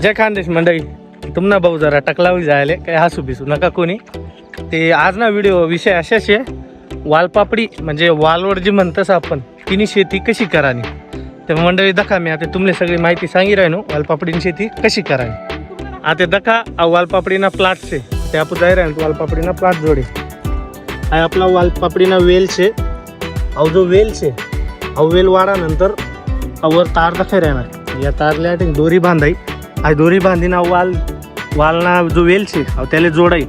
जय खानदेश मंडळी तुम्हाला भाऊ जरा टकलावी जायले काही हसू बिसू नका कोणी. ते आज ना व्हिडिओ विषय अशाच आहे वालपापडी म्हणजे वालवर जी म्हणतस आपण तिने शेती कशी करावी? तर मंडळी दखा मी आता तुमले सगळी माहिती सांगी राहिनो वालपापडीनी शेती कशी करावी? आता दखा वालपापडीना प्लाट से ते आपण जाय राहिनो वालपापडीना प्लाट जोडे. हा आपला वालपापडीना वेल छे अव जो वेल छे अव वेल वारानंतर अवर तार दखाय राहणार या तारल्या दोरी बांधाई. हा दोरी बांधी ना वाल वालना जो वेल छे त्याला जोडाई.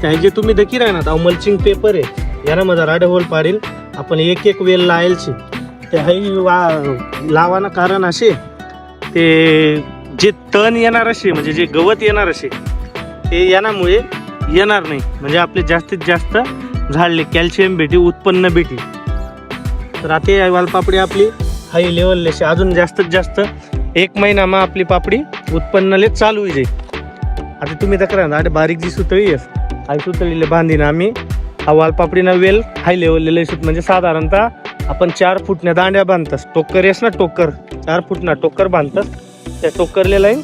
त्या जे तुम्ही देखी राहा ना मल्चिंग पेपर आहे. याना माझा राडे होल पाडील. आपण एक एक वेल लायल छे ते हाई वा लावाना कारण असे ते जे तण येणार असे म्हणजे जे गवत येणार असे ते यानामुळे येणार नाही. म्हणजे आपले जास्तीत जास्त झाडले कॅल्शियम भेटी उत्पन्न भेटी. तर आता वालपापडी आपली हाई लेवलले अजून जास्तीत जास्त एक महिनामा आपली पापडी उत्पन्नले चालू होई जाईल आता तुम्ही तक्रार अरे बारीक जी सुतळी आहे आणि सुतळीला बांधीन आम्ही. हा वालपापडीना वेल हाय लेवलले लय सुत म्हणजे साधारणतः आपण चार फुटण्या दांड्या बांधतस. टोकर येस ना टोकर. चार फुटना टोकर बांधतस. त्या टोकरले लाईन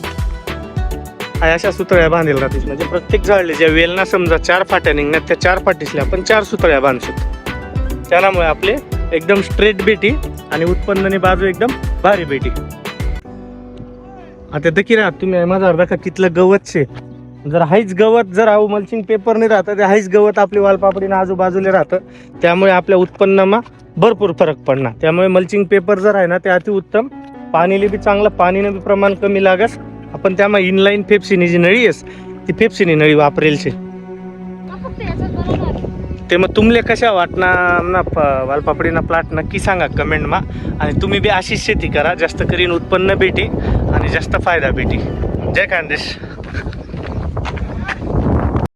हाय अशा सुतळ्या बांधेल राहतील. म्हणजे प्रत्येक झाडले ज्या वेलना समजा चार फाट्या निघण्यात त्या चार फाटीसल्या आपण चार सुतळ्या बांधतो त्यामुळे आपले एकदम स्ट्रेट बेटी आणि उत्पन्नने बाजू एकदम भारी बेटी. आता देखील राहत तुम्ही माझा अर्धा का कितलं गवत शे. जर हाईच गवत जर अहो मल्चिंग पेपर नाही राहतं ते हाईच गवत आपली वालपापडीनं आजूबाजूला राहतं. त्यामुळे आपल्या उत्पन्नामा भरपूर फरक पडणार. त्यामुळे मल्चिंग पेपर जर आहे ना ते अतिउत्तम पाणीले बी चांगलं पाणीनं बी प्रमाण कमी लागस. आपण त्यामुळे इनलाईन फेपसिनी जी नळी आहेस ती फेपसिनी नळी वापरेल शे. ते मग तुमले कशा वाटणार ना प- वालपापडीना प्लॉट नक्की सांगा कमेंटमा आणि तुम्ही बी अशीच शेती करा जास्त करीन उत्पन्न भेटी आणि जास्त फायदा भेटी. जय खानदेश